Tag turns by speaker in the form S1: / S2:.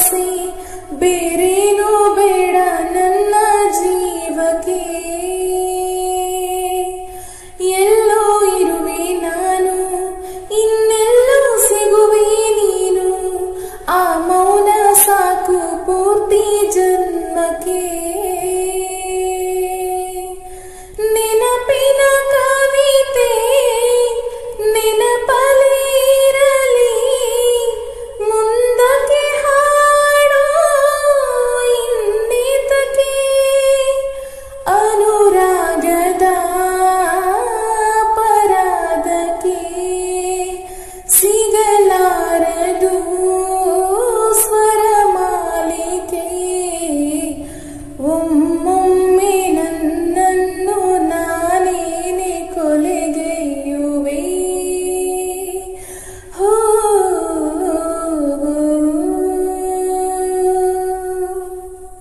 S1: ಆಸೆ ಬೇಡ ನನ್ನ ಜೀವಕ್ಕೆ. ಎಲ್ಲೋ ಇರುವೆ ನಾನು, ಇನ್ನೆಲ್ಲೋ ಸಿಗುವೆ ನೀನು. ಆ ಮೌನ ಸಾಕು ಪೂರ್ತಿ ಜನ್ಮಕ್ಕೆ.